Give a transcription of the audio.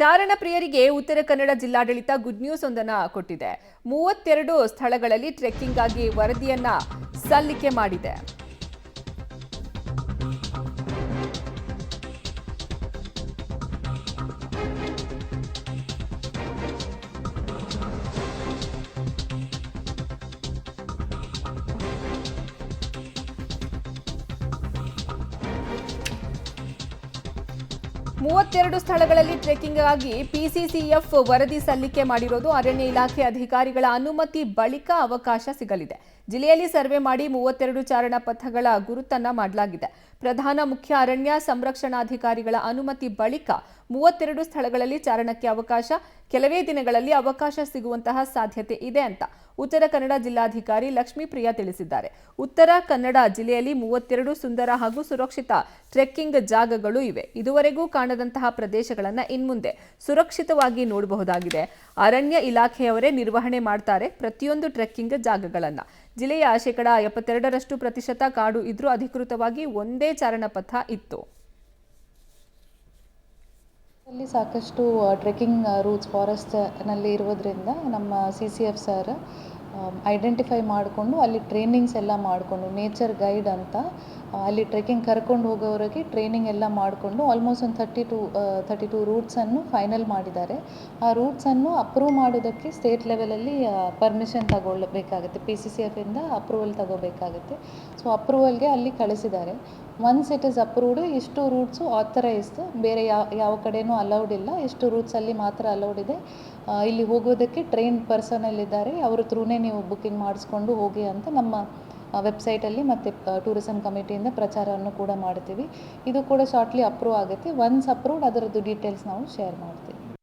ಚಾರಣ ಪ್ರಿಯರಿಗೆ ಉತ್ತರ ಕನ್ನಡ ಜಿಲ್ಲಾಡಳಿತ ಗುಡ್ ನ್ಯೂಸ್ ಒಂದನ್ನು ಕೊಟ್ಟಿದೆ. ಮೂವತ್ತೆರಡು ಸ್ಥಳಗಳಲ್ಲಿ ಟ್ರೆಕ್ಕಿಂಗ್ ಆಗಿ ವರದಿಯನ್ನ ಸಲ್ಲಿಕೆ ಮಾಡಿದೆ. ಮೂವತ್ತೆರಡು ಸ್ಥಳಗಳಲ್ಲಿ ಟ್ರೆಕ್ಕಿಂಗ್ ಆಗಿ ಪಿಸಿಸಿಎಫ್ ವರದಿ ಸಲ್ಲಿಕೆ ಮಾಡಿರೋದು ಅರಣ್ಯ ಇಲಾಖೆ ಅಧಿಕಾರಿಗಳ ಅನುಮತಿ ಬಳಿಕ ಅವಕಾಶ ಸಿಗಲಿದೆ. ಜಿಲ್ಲೆಯಲ್ಲಿ ಸರ್ವೆ ಮಾಡಿ ಮೂವತ್ತೆರಡು ಚಾರಣ ಪಥಗಳ ಗುರುತನ್ನ ಮಾಡಲಾಗಿದೆ. ಪ್ರಧಾನ ಮುಖ್ಯ ಅರಣ್ಯ ಸಂರಕ್ಷಣಾಧಿಕಾರಿಗಳ ಅನುಮತಿ ಬಳಿಕ ಮೂವತ್ತೆರಡು ಸ್ಥಳಗಳಲ್ಲಿ ಚಾರಣಕ್ಕೆ ಅವಕಾಶ. ಕೆಲವೇ ದಿನಗಳಲ್ಲಿ ಅವಕಾಶ ಸಿಗುವಂತಹ ಸಾಧ್ಯತೆ ಇದೆ ಅಂತ ಉತ್ತರ ಕನ್ನಡ ಜಿಲ್ಲಾಧಿಕಾರಿ ಲಕ್ಷ್ಮೀಪ್ರಿಯಾ ತಿಳಿಸಿದ್ದಾರೆ. ಉತ್ತರ ಕನ್ನಡ ಜಿಲ್ಲೆಯಲ್ಲಿ ಮೂವತ್ತೆರಡು ಸುಂದರ ಹಾಗೂ ಸುರಕ್ಷಿತ ಟ್ರೆಕ್ಕಿಂಗ್ ಜಾಗಗಳು ಇವೆ. ಇದುವರೆಗೂ ಕಾಣದಂತಹ ಪ್ರದೇಶಗಳನ್ನು ಇನ್ಮುಂದೆ ಸುರಕ್ಷಿತವಾಗಿ ನೋಡಬಹುದಾಗಿದೆ. ಅರಣ್ಯ ಇಲಾಖೆಯವರೇ ನಿರ್ವಹಣೆ ಮಾಡ್ತಾರೆ ಪ್ರತಿಯೊಂದು ಟ್ರೆಕ್ಕಿಂಗ್ ಜಾಗಗಳನ್ನ. ಜಿಲ್ಲೆಯ ಶೇಕಡಾ ಎಪ್ಪತ್ತೆರಡರಷ್ಟು ಪ್ರತಿಶತ ಕಾಡು ಇದ್ರೂ ಅಧಿಕೃತವಾಗಿ ಒಂದೇ ಚಾರಣಪಥ ಇತ್ತು. ಅಲ್ಲಿ ಸಾಕಷ್ಟು ಟ್ರೆಕ್ಕಿಂಗ್ ರೂಟ್ಸ್ ಫಾರೆಸ್ಟ್ನಲ್ಲಿ ಇರುವುದರಿಂದ ನಮ್ಮ C C F sir identify ಮಾಡಿಕೊಂಡು ಅಲ್ಲಿ ಟ್ರೈನಿಂಗ್ಸ್ ಎಲ್ಲ ಮಾಡಿಕೊಂಡು ನೇಚರ್ ಗೈಡ್ ಅಂತ ಅಲ್ಲಿ ಟ್ರೆಕ್ಕಿಂಗ್ ಕರ್ಕೊಂಡು ಹೋಗೋರಿಗೆ ಟ್ರೈನಿಂಗ್ ಎಲ್ಲ ಮಾಡಿಕೊಂಡು ಆಲ್ಮೋಸ್ಟ್ ಒಂದು ಥರ್ಟಿ ಟು ಥರ್ಟಿ ಟು ರೂಟ್ಸನ್ನು ಫೈನಲ್ ಮಾಡಿದ್ದಾರೆ. ಆ ರೂಟ್ಸನ್ನು ಅಪ್ರೂವ್ ಮಾಡೋದಕ್ಕೆ ಸ್ಟೇಟ್ ಲೆವೆಲಲ್ಲಿ ಪರ್ಮಿಷನ್ ತಗೊಳ್ಬೇಕಾಗುತ್ತೆ. ಪಿ ಸಿ ಸಿ ಎಫಿಂದ ಅಪ್ರೂವಲ್ ತಗೋಬೇಕಾಗುತ್ತೆ. ಸೊ ಅಪ್ರೂವಲ್ಗೆ ಅಲ್ಲಿ ಕಳಿಸಿದ್ದಾರೆ. ಒನ್ಸ್ ಇಟ್ ಇಸ್ ಅಪ್ರೂವ್ಡ್ ಇಷ್ಟು ರೂಟ್ಸು ಆಥರೈಸ್ಡ್ ಬೇರೆ ಯಾವ ಯಾವ ಕಡೆಯೂ ಅಲೌಡ್ ಇಲ್ಲ. ಇಷ್ಟು ರೂಟ್ಸಲ್ಲಿ ಮಾತ್ರ ಅಲೌಡ್ ಇದೆ. ಇಲ್ಲಿ ಹೋಗೋದಕ್ಕೆ ಟ್ರೈನ್ ಪರ್ಸನಲ್ ಇದ್ದಾರೆ. ಅವ್ರ ಥ್ರೂನೇ ನೀವು ಬುಕ್ಕಿಂಗ್ ಮಾಡಿಸ್ಕೊಂಡು ಹೋಗಿ ಅಂತ ನಮ್ಮ ವೆಬ್ಸೈಟಲ್ಲಿ ಮತ್ತು ಟೂರಿಸಮ್ ಕಮಿಟಿಯಿಂದ ಪ್ರಚಾರವನ್ನು ಕೂಡ ಮಾಡ್ತೀವಿ. ಇದು ಕೂಡ ಶಾರ್ಟ್ಲಿ ಅಪ್ರೂವ್ ಆಗುತ್ತೆ. ಒನ್ಸ್ ಅಪ್ರೂವ್ಡ್ ಅದರದ್ದು ಡೀಟೇಲ್ಸ್ ನಾವು ಶೇರ್ ಮಾಡ್ತೀವಿ.